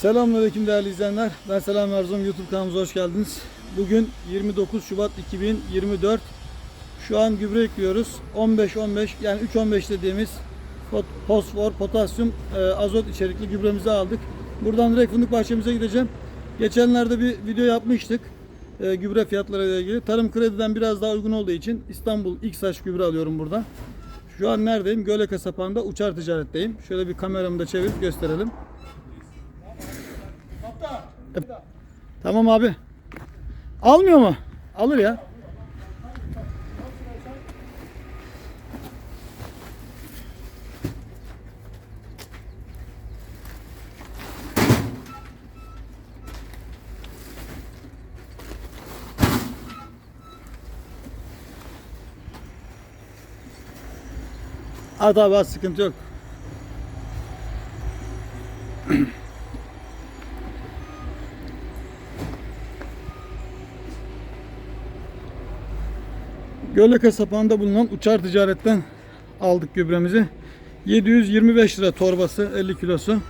Selamünaleyküm değerli izleyenler. Ben Selam Erzum YouTube kanalımıza hoş geldiniz. Bugün 29 Şubat 2024. Şu an gübre ekliyoruz. 15-15 yani 3-15 dediğimiz fosfor, potasyum, e, azot içerikli gübremizi aldık. Buradan direkt fındık bahçemize gideceğim. Geçenlerde bir video yapmıştık. e, gübre fiyatları ile ilgili. Tarım krediden biraz daha uygun olduğu için İstanbul İksaç gübre alıyorum buradan. Şu an neredeyim? Göleka sapağında uçar ticaretteyim. Şöyle bir kameramı da çevirip gösterelim. Tamam abi. Almıyor mu? Alır ya. At abi sıkıntı yok. Göleka sapağında bulunan uçar ticaretten aldık gübremizi. 725 lira torbası 50 kilosu.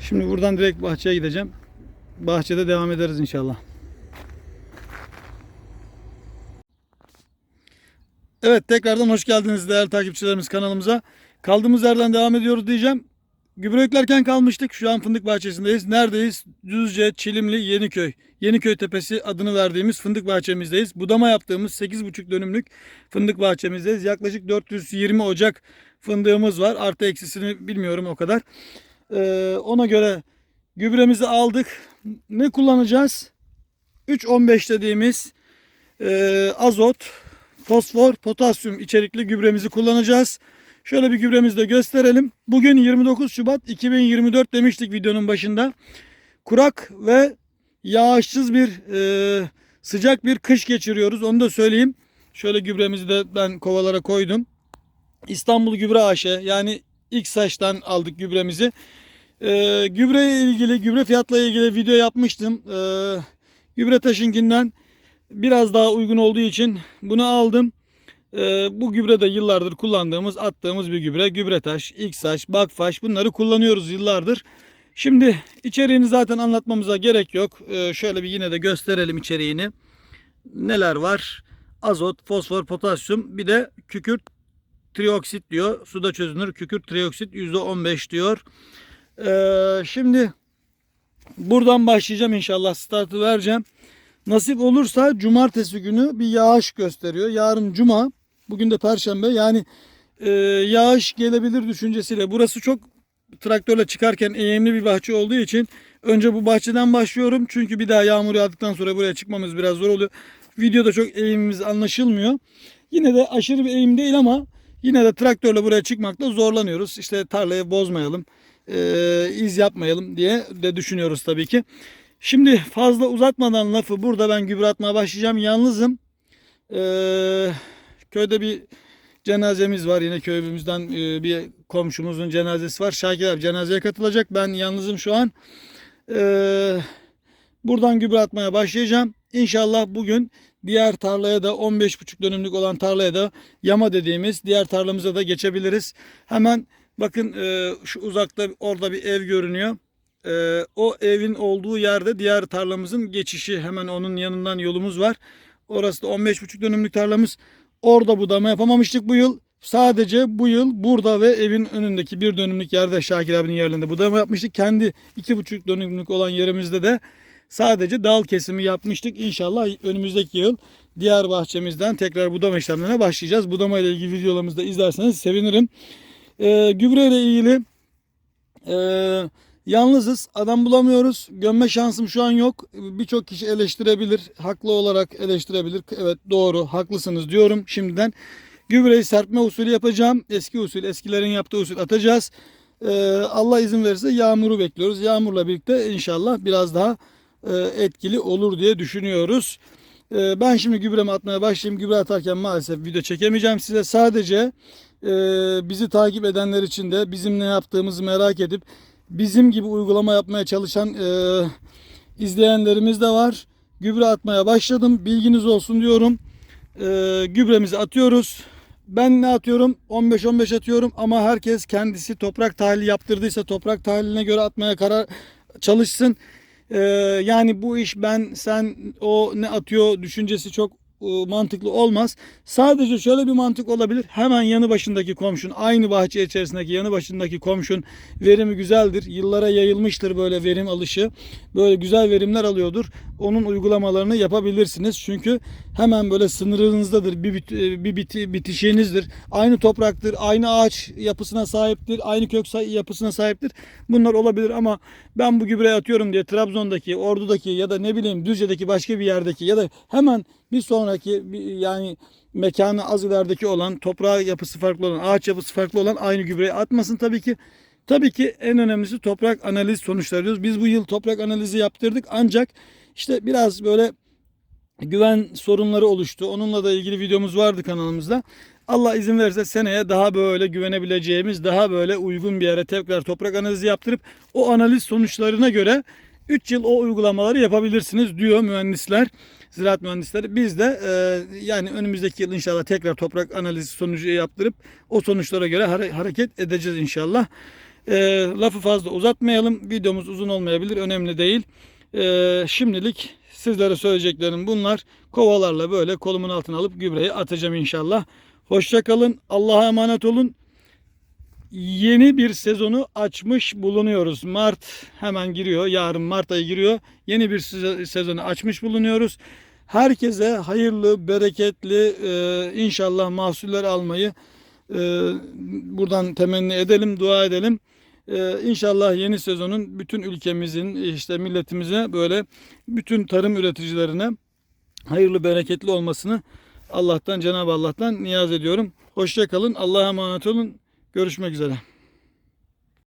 Şimdi buradan direkt bahçeye gideceğim. Bahçede devam ederiz inşallah. Evet tekrardan hoş geldiniz değerli takipçilerimiz kanalımıza. Kaldığımız yerden devam ediyoruz diyeceğim. Gübre yüklerken kalmıştık. Şu an fındık bahçesindeyiz. Neredeyiz? Düzce, Çilimli, Yeniköy. Yeniköy Tepesi adını verdiğimiz fındık bahçemizdeyiz. Budama yaptığımız 8,5 dönümlük fındık bahçemizdeyiz. Yaklaşık 420 ocak fındığımız var. Artı eksisini bilmiyorum o kadar. Ee, ona göre gübremizi aldık. Ne kullanacağız? 3.15 dediğimiz e, azot, fosfor, potasyum içerikli gübremizi kullanacağız. Şöyle bir gübremizi de gösterelim. Bugün 29 Şubat 2024 demiştik videonun başında. Kurak ve yağışsız bir e, sıcak bir kış geçiriyoruz. Onu da söyleyeyim. Şöyle gübremizi de ben kovalara koydum. İstanbul Gübre AŞ yani ilk saçtan aldık gübremizi. E, gübre ile ilgili, gübre fiyatla ilgili video yapmıştım. E, gübre taşınkinden biraz daha uygun olduğu için bunu aldım. Ee, bu gübre de yıllardır kullandığımız, attığımız bir gübre. Gübretaş, İksaç, Bakfaş bunları kullanıyoruz yıllardır. Şimdi içeriğini zaten anlatmamıza gerek yok. Ee, şöyle bir yine de gösterelim içeriğini. Neler var? Azot, fosfor, potasyum bir de kükürt trioksit diyor. Suda çözünür kükürt trioksit %15 diyor. Ee, şimdi buradan başlayacağım inşallah startı vereceğim. Nasip olursa cumartesi günü bir yağış gösteriyor. Yarın cuma, bugün de perşembe. Yani e, yağış gelebilir düşüncesiyle. Burası çok traktörle çıkarken eğimli bir bahçe olduğu için önce bu bahçeden başlıyorum. Çünkü bir daha yağmur yağdıktan sonra buraya çıkmamız biraz zor oluyor. Videoda çok eğimimiz anlaşılmıyor. Yine de aşırı bir eğim değil ama yine de traktörle buraya çıkmakta zorlanıyoruz. İşte tarlayı bozmayalım, e, iz yapmayalım diye de düşünüyoruz tabii ki. Şimdi fazla uzatmadan lafı burada ben gübre atmaya başlayacağım. Yalnızım. Ee, köyde bir cenazemiz var. Yine köyümüzden e, bir komşumuzun cenazesi var. Şakir abi cenazeye katılacak. Ben yalnızım şu an. Ee, buradan gübre atmaya başlayacağım. İnşallah bugün diğer tarlaya da 15,5 dönümlük olan tarlaya da yama dediğimiz diğer tarlamıza da geçebiliriz. Hemen bakın e, şu uzakta orada bir ev görünüyor. Ee, o evin olduğu yerde diğer tarlamızın geçişi hemen onun yanından yolumuz var. Orası da 15,5 dönümlük tarlamız. Orada budama yapamamıştık bu yıl. Sadece bu yıl burada ve evin önündeki bir dönümlük yerde Şakir abinin yerlerinde budama yapmıştık. Kendi 2,5 dönümlük olan yerimizde de sadece dal kesimi yapmıştık. İnşallah önümüzdeki yıl diğer bahçemizden tekrar budama işlemlerine başlayacağız. Budama ile ilgili videolarımızı da izlerseniz sevinirim. Ee, gübre ile ilgili eee Yalnızız. Adam bulamıyoruz. Gömme şansım şu an yok. Birçok kişi eleştirebilir. Haklı olarak eleştirebilir. Evet doğru haklısınız diyorum şimdiden. Gübreyi serpme usulü yapacağım. Eski usul, eskilerin yaptığı usul atacağız. Ee, Allah izin verirse yağmuru bekliyoruz. Yağmurla birlikte inşallah biraz daha e, etkili olur diye düşünüyoruz. Ee, ben şimdi gübremi atmaya başlayayım. Gübre atarken maalesef video çekemeyeceğim size. Sadece e, bizi takip edenler için de bizim ne yaptığımızı merak edip bizim gibi uygulama yapmaya çalışan e, izleyenlerimiz de var. gübre atmaya başladım. Bilginiz olsun diyorum. Ee, gübremizi atıyoruz. Ben ne atıyorum? 15-15 atıyorum ama herkes kendisi toprak tahlili yaptırdıysa toprak tahliline göre atmaya karar çalışsın. Ee, yani bu iş ben sen o ne atıyor düşüncesi çok e, mantıklı olmaz. Sadece şöyle bir mantık olabilir. Hemen yanı başındaki komşun, aynı bahçe içerisindeki yanı başındaki komşun verimi güzeldir. Yıllara yayılmıştır böyle verim alışı. Böyle güzel verimler alıyordur. Onun uygulamalarını yapabilirsiniz. Çünkü hemen böyle sınırınızdadır. Bir, bit, e, bir biti, bitişiğinizdir. Aynı topraktır, aynı ağaç yapısına sahiptir, aynı kök yapısına sahiptir. Bunlar olabilir ama ben bu gübreyi atıyorum diye Trabzon'daki, Ordu'daki ya da ne bileyim Düzce'deki başka bir yerdeki ya da hemen bir sonraki yani mekanı az ilerideki olan, toprağı yapısı farklı olan, ağaç yapısı farklı olan aynı gübreyi atmasın tabii ki. Tabii ki en önemlisi toprak analiz sonuçları diyoruz. Biz bu yıl toprak analizi yaptırdık ancak işte biraz böyle güven sorunları oluştu. Onunla da ilgili videomuz vardı kanalımızda. Allah izin verirse seneye daha böyle güvenebileceğimiz, daha böyle uygun bir yere tekrar toprak analizi yaptırıp o analiz sonuçlarına göre 3 yıl o uygulamaları yapabilirsiniz diyor mühendisler, ziraat mühendisleri. Biz de e, yani önümüzdeki yıl inşallah tekrar toprak analizi sonucu yaptırıp o sonuçlara göre hare- hareket edeceğiz inşallah. E, lafı fazla uzatmayalım. Videomuz uzun olmayabilir. Önemli değil. E, şimdilik sizlere söyleyeceklerim bunlar. Kovalarla böyle kolumun altına alıp gübreyi atacağım inşallah. Hoşça kalın. Allah'a emanet olun. Yeni bir sezonu açmış bulunuyoruz. Mart hemen giriyor. Yarın Mart ayı giriyor. Yeni bir sezonu açmış bulunuyoruz. Herkese hayırlı, bereketli e, inşallah mahsuller almayı e, buradan temenni edelim, dua edelim. E, inşallah yeni sezonun bütün ülkemizin, işte milletimize böyle bütün tarım üreticilerine hayırlı, bereketli olmasını Allah'tan, Cenab-ı Allah'tan niyaz ediyorum. Hoşça kalın. Allah'a emanet olun. Görüşmek üzere.